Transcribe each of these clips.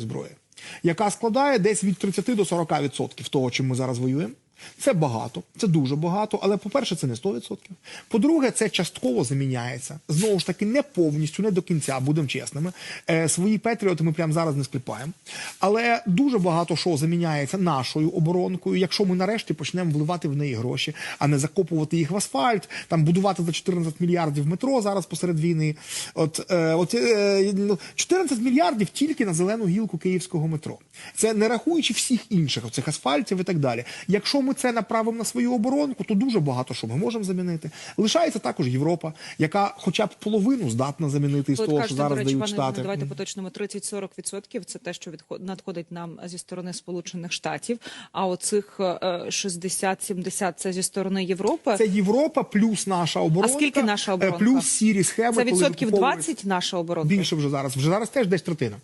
зброї, яка складає десь від 30 до 40% того, чим ми зараз воюємо. Це багато, це дуже багато, але по-перше, це не 100%. По-друге, це частково заміняється. Знову ж таки, не повністю, не до кінця, будемо чесними. Е, свої Петріоти ми прямо зараз не скліпаємо. Але дуже багато що заміняється нашою оборонкою, якщо ми нарешті почнемо вливати в неї гроші, а не закопувати їх в асфальт, там будувати за 14 мільярдів метро зараз посеред війни. От, е, от е, ну, 14 мільярдів тільки на зелену гілку київського метро. Це не рахуючи всіх інших оцих асфальтів і так далі. Якщо ми це направимо на свою оборонку, то дуже багато що ми можемо замінити. Лишається також Європа, яка хоча б половину здатна замінити із того, що зараз речі, дають штати. Давайте поточнимо 30-40% це те, що надходить нам зі сторони Сполучених Штатів. А оцих е, 60-70 це зі сторони Європи. Це Європа плюс наша оборонка. А скільки наша е, оборонка? Плюс сірі схеми. Це відсотків 20 наша оборонка. Більше вже зараз. Вже зараз теж десь третина.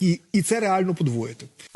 І, і це реально подвоїти.